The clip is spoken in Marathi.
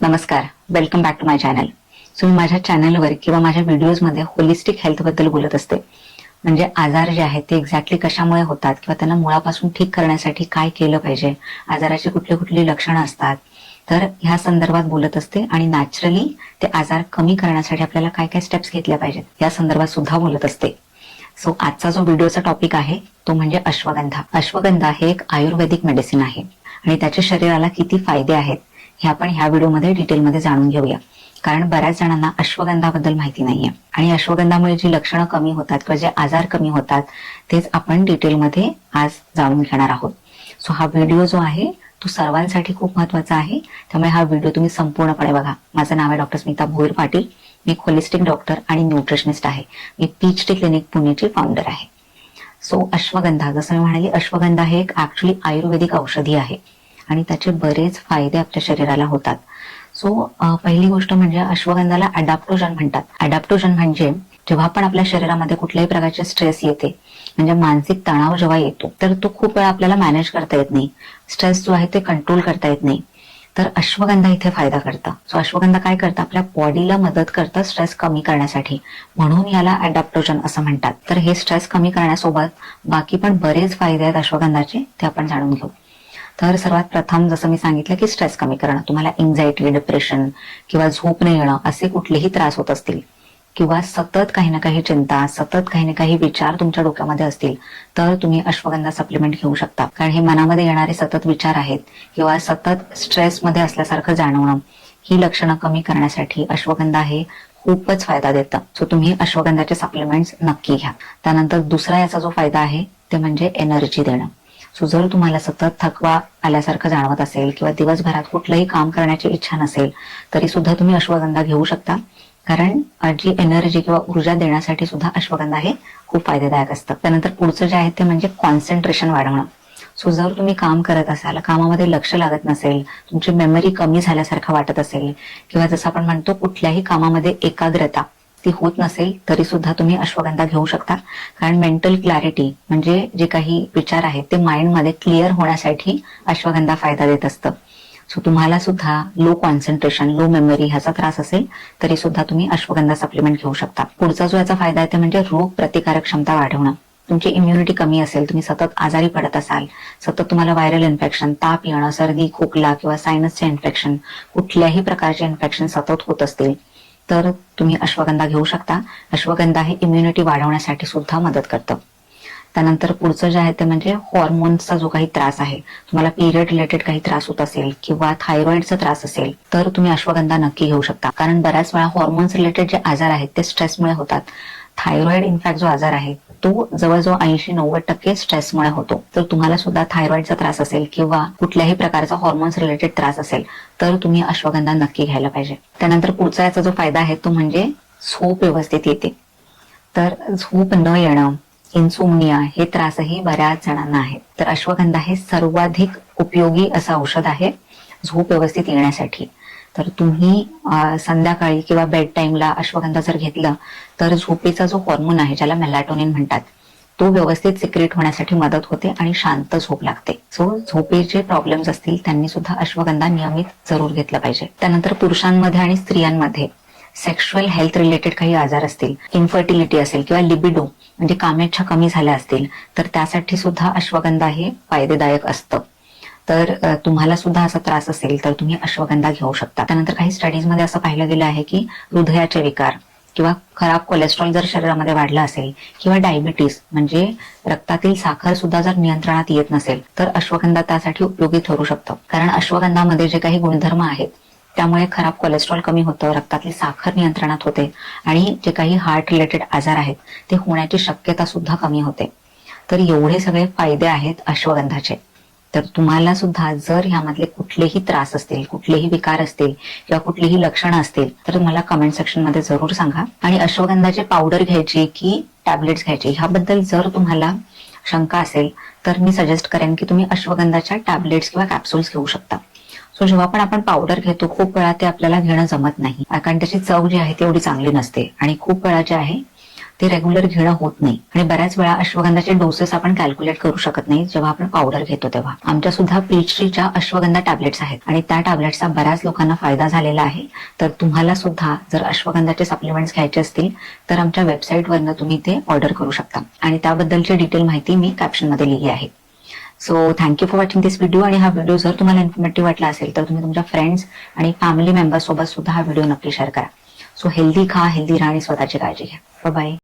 नमस्कार. Welcome back to my channel so मी माझ्या चॅनलवर किंवा माझ्या व्हिडिओजमध्ये होलिस्टिक हेल्थबद्दल बोलत असते. म्हणजे आजार जे आहेत ते एक्झॅक्टली कशामुळे होतात किंवा त्यांना मुळापासून ठीक करण्यासाठी काय केलं पाहिजे आजाराची कुठली कुठली लक्षणं असतात तर ह्या संदर्भात बोलत असते आणि नॅचरली ते आजार कमी करण्यासाठी आपल्याला काय काय स्टेप्स घेतल्या पाहिजेत या संदर्भात सुद्धा बोलत असते. सो आजचा जो व्हिडिओचा टॉपिक आहे तो म्हणजे अश्वगंधा. अश्वगंधा हे एक आयुर्वेदिक मेडिसिन आहे आणि त्याचे शरीराला किती फायदे आहेत हे आपण ह्या व्हिडिओमध्ये डिटेलमध्ये जाणून घेऊया. कारण बऱ्याच जणांना अश्वगंधाबद्दल माहिती नाहीये. आणि अश्वगंधामुळे जी लक्षणं कमी होतात किंवा जे आजार कमी होतात तेच आपण डिटेलमध्ये आज जाणून घेणार आहोत. सो हा व्हिडिओ जो आहे तो सर्वांसाठी खूप महत्त्वाचा आहे. त्यामुळे हा व्हिडिओ तुम्ही संपूर्णपणे बघा. माझं नाव आहे डॉक्टर स्मिता भोईर पाटील. मी होलिस्टिक डॉक्टर आणि न्यूट्रिशनिस्ट आहे. मी पीच टी क्लिनिक पुणेची फाउंडर आहे. सो अश्वगंधा जसं मी म्हणाली अश्वगंधा हे एक ऍक्च्युली आयुर्वेदिक औषधी आहे. आणि त्याचे बरेच फायदे आपल्या शरीराला होतात. सो पहिली गोष्ट म्हणजे अश्वगंधाला अडॅप्टोजन म्हणतात. अडॅप्टोजन म्हणजे जेव्हा पण आपल्या शरीरामध्ये कुठल्याही प्रकारचे स्ट्रेस येते म्हणजे मानसिक तणाव जेव्हा येतो तर तो खूप वेळा आपल्याला मॅनेज करता येत नाही. स्ट्रेस जो आहे ते कंट्रोल करता येत नाही. तर अश्वगंधा इथे फायदा करतं. सो अश्वगंधा काय करतं? आपल्या बॉडीला मदत करतं स्ट्रेस कमी करण्यासाठी. म्हणून याला अडॅप्टोजन असं म्हणतात. तर हे स्ट्रेस कमी करण्यासोबत बाकी पण बरेच फायदे आहेत अश्वगंधाचे ते आपण जाणून घेऊ. तर सर्वात प्रथम जसं मी सांगितलं की स्ट्रेस कमी करणं तुम्हाला एन्झायटी डिप्रेशन किंवा झोप न येणं असे कुठलेही त्रास होत असतील किंवा सतत काही ना काही चिंता सतत काही ना काही विचार तुमच्या डोक्यामध्ये असतील तर तुम्ही अश्वगंधा सप्लिमेंट घेऊ शकता. कारण हे मनामध्ये येणारे सतत विचार आहेत किंवा सतत स्ट्रेसमध्ये असल्यासारखं जाणवणं ही लक्षणं कमी करण्यासाठी अश्वगंधा हे खूपच फायदा देतं. सो तुम्ही अश्वगंधाचे सप्लिमेंट्स नक्की घ्या. त्यानंतर दुसरा याचा जो फायदा आहे ते म्हणजे एनर्जी देणं. सो जर तुम्हाला सतत थकवा आल्यासारखं जाणवत असेल किंवा दिवसभरात कुठलंही काम करण्याची इच्छा नसेल तरी सुद्धा तुम्ही अश्वगंधा घेऊ शकता. कारण जी एनर्जी किंवा ऊर्जा देण्यासाठी सुद्धा अश्वगंधा हे खूप फायदेदायक असतं. त्यानंतर पुढचं जे आहे ते म्हणजे कॉन्सन्ट्रेशन वाढवणं. सो जर तुम्ही काम करत असाल कामामध्ये लक्ष लागत नसेल तुमची मेमरी कमी झाल्यासारखं वाटत असेल किंवा जसं आपण म्हणतो कुठल्याही कामामध्ये एकाग्रता ती होत नसेल तरी सुद्धा तुम्ही अश्वगंधा घेऊ शकता. कारण मेंटल क्लॅरिटी म्हणजे जे काही विचार आहेत ते माइंडमध्ये क्लिअर होण्यासाठी अश्वगंधा फायदा देत असतं. सो तुम्हाला सुद्धा लो कॉन्सन्ट्रेशन लो मेमरी ह्याचा त्रास असेल तरी सुद्धा तुम्ही अश्वगंधा सप्लिमेंट घेऊ शकता. पुढचा जो याचा फायदा आहे ते म्हणजे रोग प्रतिकारक क्षमता वाढवणं. तुमची इम्युनिटी कमी असेल तुम्ही सतत आजारी पडत असाल सतत तुम्हाला व्हायरल इन्फेक्शन ताप येणं सर्दी खोकला किंवा सायनसचे इन्फेक्शन कुठल्याही प्रकारचे इन्फेक्शन सतत होत असतील तर तुम्ही अश्वगंधा घेऊ शकता. अश्वगंधा हे इम्युनिटी वाढवण्यासाठी सुद्धा मदत करतं. त्यानंतर पुढचं जे आहे ते म्हणजे हॉर्मोन्सचा जो काही त्रास आहे तुम्हाला पिरियड रिलेटेड काही त्रास होत असेल किंवा थायरॉइडचा त्रास असेल तर तुम्ही अश्वगंधा नक्की घेऊ शकता. कारण बऱ्याच वेळा हॉर्मोन्स रिलेटेड जे आजार आहेत ते स्ट्रेसमुळे होतात. थायरॉइड इनफॅक्ट जो आजार आहे तो जवळजवळ ऐंशी नव्वद टक्के स्ट्रेसमुळे होतो. तर तुम्हाला सुद्धा थायरॉइडचा त्रास असेल किंवा कुठल्याही प्रकारचा हॉर्मोन्स रिलेटेड त्रास असेल तर तुम्ही अश्वगंधा नक्की घ्यायला पाहिजे. त्यानंतर पुढचा याचा जो फायदा आहे तो म्हणजे झोप व्यवस्थित येते. तर झोप न येणं इन्सोमनिया हे त्रासही बऱ्याच जणांना आहेत तर अश्वगंधा हे सर्वाधिक उपयोगी असं औषध आहे झोप व्यवस्थित येण्यासाठी. तर तुम्ही संध्याकाळी किंवा बेड टाइमला अश्वगंधा जर घेतलं तर झोपेचा जो हॉर्मोन आहे ज्याला मेलॅटोनिन म्हणतात तो व्यवस्थित सिक्रेट होण्यासाठी मदत होते आणि शांत झोप लागते. सो झोपेचे प्रॉब्लेम्स असतील त्यांनी सुद्धा अश्वगंधा नियमित जरूर घेतलं पाहिजे. त्यानंतर पुरुषांमध्ये आणि स्त्रियांमध्ये सेक्शुअल हेल्थ रिलेटेड काही आजार असतील इन्फर्टिलिटी असेल किंवा लिबिडो म्हणजे कामेच्छा कमी झाल्या असतील तर त्यासाठी सुद्धा अश्वगंधा हे फायदेदायक असतं. तर तुम्हाला सुद्धा असा त्रास असेल तर तुम्ही अश्वगंधा घेऊ शकता. त्यानंतर काही स्टडीजमध्ये असं पाहिलं गेलं आहे की हृदयाचे विकार किंवा खराब कोलेस्ट्रॉल जर शरीरामध्ये वाढला असेल किंवा डायबिटीस म्हणजे रक्तातील साखर सुद्धा जर नियंत्रणात येत नसेल तर अश्वगंधा त्यासाठी उपयोगी ठरू शकतं. कारण अश्वगंधामध्ये जे काही गुणधर्म आहेत त्यामुळे खराब कोलेस्ट्रॉल कमी होतं रक्तातली साखर नियंत्रणात होते आणि जे काही हार्ट रिलेटेड आजार आहेत ते होण्याची शक्यता सुद्धा कमी होते. तर एवढे सगळे फायदे आहेत अश्वगंधाचे. तर तुम्हाला सुद्धा जर ह्यामधले कुठलेही त्रास असतील कुठलेही विकार असतील किंवा कुठलीही लक्षणं असतील तर मला कमेंट सेक्शनमध्ये जरूर सांगा. आणि अश्वगंधाची पावडर घ्यायची की टॅबलेट्स घ्यायची ह्याबद्दल जर तुम्हाला शंका असेल तर मी सजेस्ट करेन की तुम्ही अश्वगंधाच्या टॅबलेट्स किंवा कॅप्सूल्स घेऊ शकता. सो जेव्हा पण आपण पावडर घेतो खूप वेळा ते आपल्याला घेणं जमत नाही. कारण त्याची चव जी आहे ती एवढी चांगली नसते. आणि खूप वेळा जे आहे ते रेग्युलर घेणं होत नाही. आणि बऱ्याच वेळा अश्वगंधाचे डोसेस आपण कॅल्क्युलेट करू शकत नाही. जेव्हा आपण पावडर घेतो तेव्हा. आमच्या सुद्धा पीचरीच्या अश्वगंधा टॅबलेट्स आहेत. आणि त्या टॅबलेट्सचा बऱ्याच लोकांना फायदा झालेला आहे. तर तुम्हाला सुद्धा जर अश्वगंधाचे सप्लिमेंट्स घ्यायचे असतील तर आमच्या वेबसाईटवरनं तुम्ही ते ऑर्डर करू शकता. आणि त्याबद्दलची डिटेल माहिती मी कॅप्शनमध्ये लिहिली आहे. So thank you for watching this video आणि हा व्हिडिओ जर तुम्हाला इन्फॉर्मेटिव्ह वाटला असेल तर तुम्ही तुमच्या फ्रेंड्स आणि फॅमिली मेंबर्स सोबत सुद्धा हा व्हिडिओ नक्की शेअर करा. सो हेल्दी खा हेल्दी राहा आणि स्वतःची काळजी घ्या. बाय